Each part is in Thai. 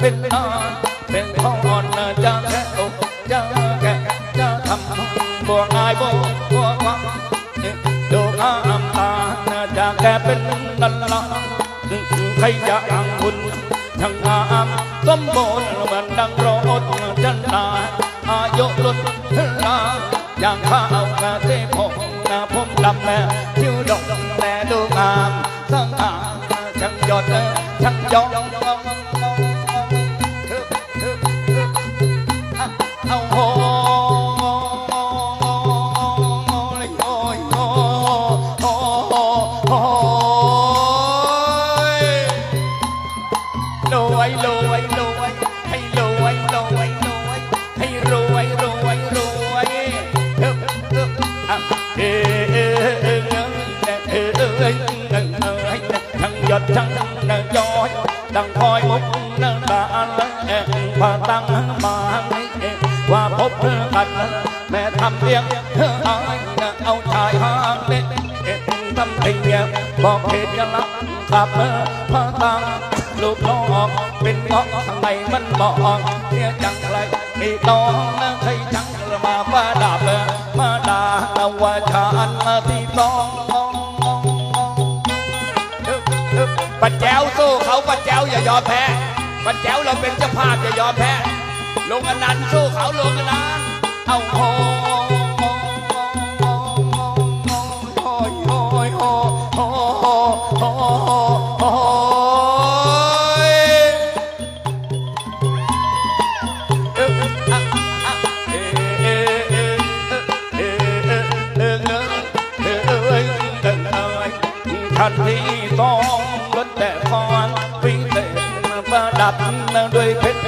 เป็นนอาเธอต้นเป็นนักเป็นนาเป็นทอนจะแค่อกจะแกจะทำบัวงายบัวบัววังดูงามตาจะแกเป็นนันละใครจะอังคุณช่างงามสมบูรณ์มือนดังรถจันทราอายุลุดลาอย่างข้าวกะเทพงนะผมดำแม่คิ้วดกแม่ดูงามสง่าช่างยอดช่างยอง chật chân nở gió đằng coi mục nở đã lên và tăng mà qua phúc bạch mẹ thăm tiếng ai ông trai hát lên tâm tình บอกเหตุลักษณ์กับพระตังลูกน้องเป็นเพราะทางไหนมันบอกเนี่ยจังไรนี่น้องนะใครจังมาว่าดาบมาด่าว่าฉันมาที่น้อง ปัจแจวสู้เขาปัจแจวอย่ายอมแพ้ปัจแจวเราเป็นเจ้าภาพอย่ายอมแพ้ลงอนันต์สู้เขาลงอนันต์เอาโห ประดับด้วยเพชร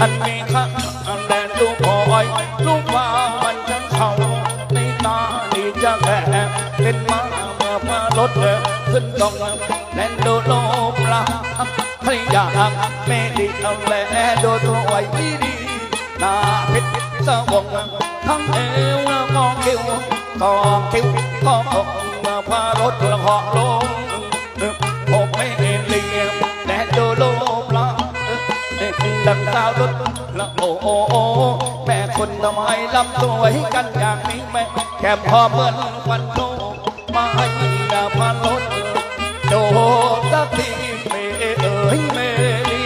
อันมีค่าแลนดูคอยลูกว่ามันจะเข้าในตาดีจะแก่เป็นมาเมื่อมาลดขึ้นต้องแลนดูโลบลาใครอยากไม่ดีเอาแลดูตัวไว้ดีนาเพชรสวงทั้งเอวมองคิ้วก็คิ้วก็อกมาพารถเหาะล ดังสาวรถละโอ้โอโอแม่คนทำไมลำสวยกันอย่างนี้แม่แค่พอเหมือนวันโตมาให้ดาพันล้นโดสักทีเมเอ๋ยเมลี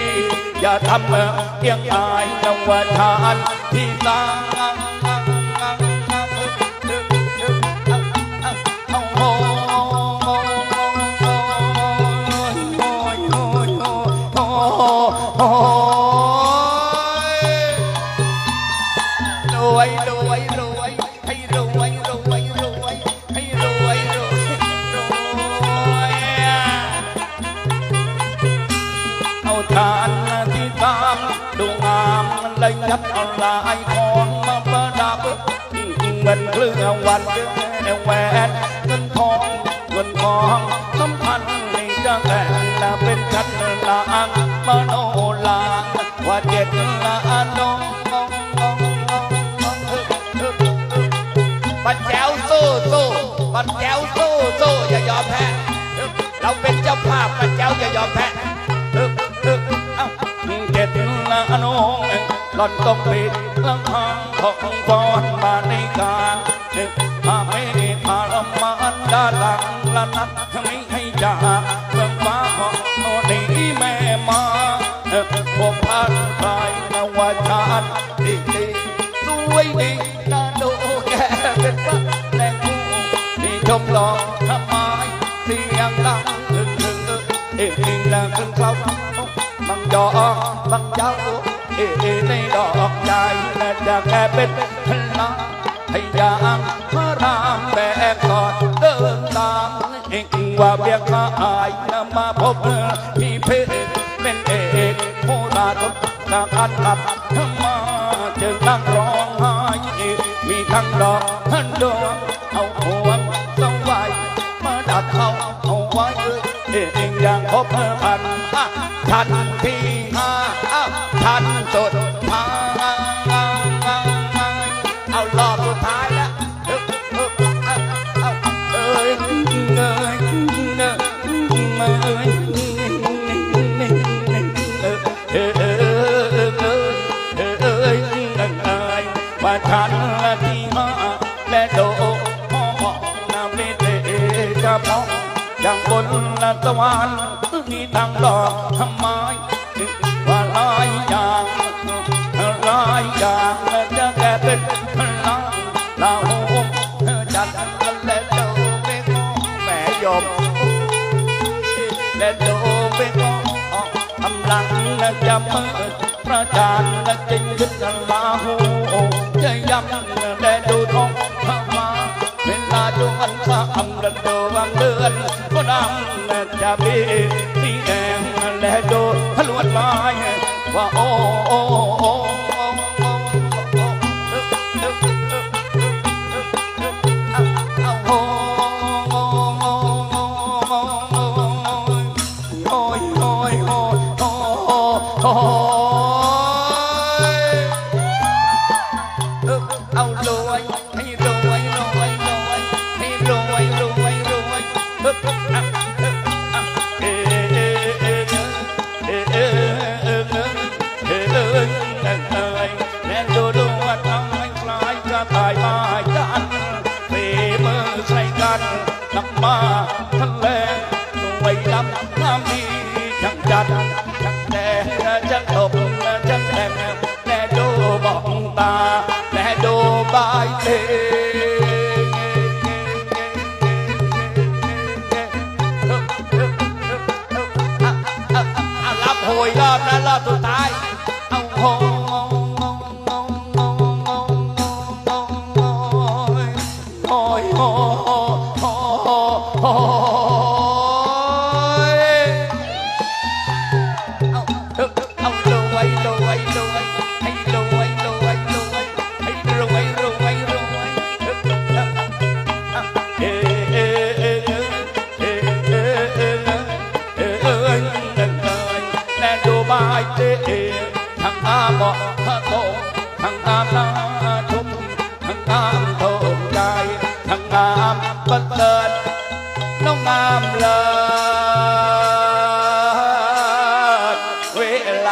อย่าทำเอียงอายจังหวะทานที่ตา ยัดเอาลายของมาประดับเงินเครื่องวันแหวนเงินทองเงินทองสำคัญนี่จะแต่ละเป็นชันลางมโอนต้องปิดละคางของก่อนมาในการถ้าไม่ได้พาลมานดาลังละนัดไม่ให้จ่าเมืองฟ้าของโน่นนี่แม่มาผมพันไปนวชาติดีดีสวยดีนาดูแกเป็นพระแรงกูที่ชมหลอกทำไมเสียงดังถึงถึงเอ๊ะแล้วถึงเขาบังยอบาง เอ๊ะในดอกใจและจะแค่เป็นพลังให้ยางพระรามแบกกอดเดินตามเองว่าเบียกมาอายนำมาพบพี่เพชรเป็นเอกโบราณทดนาการขับมาจึงนั่งร้องไห้มีทั้งดอกทั้งดวงเอาห่วงสงไว้มาดับเขาเอาไว้เองอย่างคบพันทัน ตะวันมีทางดอกทำไมว่าลายอย่างลายอย่างจะแก่เป็นพลังเราจัดกันและโดไม่งอแม่ยมและโดไปก็กำลังและจะเปิดประจานและจึงขึ้นกันลาหูจะย้ำและดูท้องฟ้ามาเวลาดวงสามและดูวันเดือน Dabi, me and let go, hello, my, wow, oh, oh. I might. oh.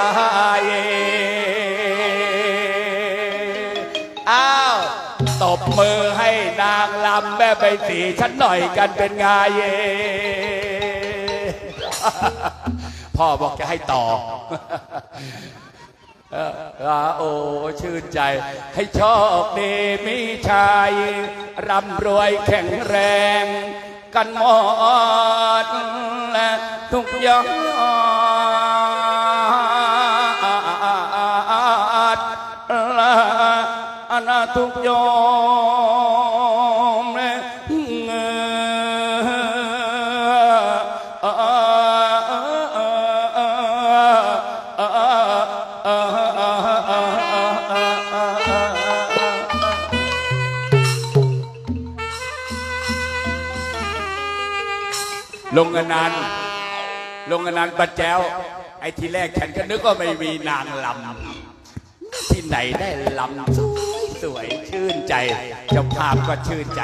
ายอ้าวตบมือให้นางลำแม่ใบสีฉันหน่อยกันเป็นไงเย่พ่อบอกจะให้ต่ออาโอ้ชื่นใจให้โชคดีมีชัยร่ำรวยแข็งแรง กันหมดและทุกอย่าง อนาทุกยอมลงอนันต์ลงอนันต์ปัจแจวไอ้ทีแรกฉันก็นึกว่าไม่มีนางลำ ที่ไหนได้ลำสวยสวยชื่นใจเจ้าภาพก็ชื่นใจ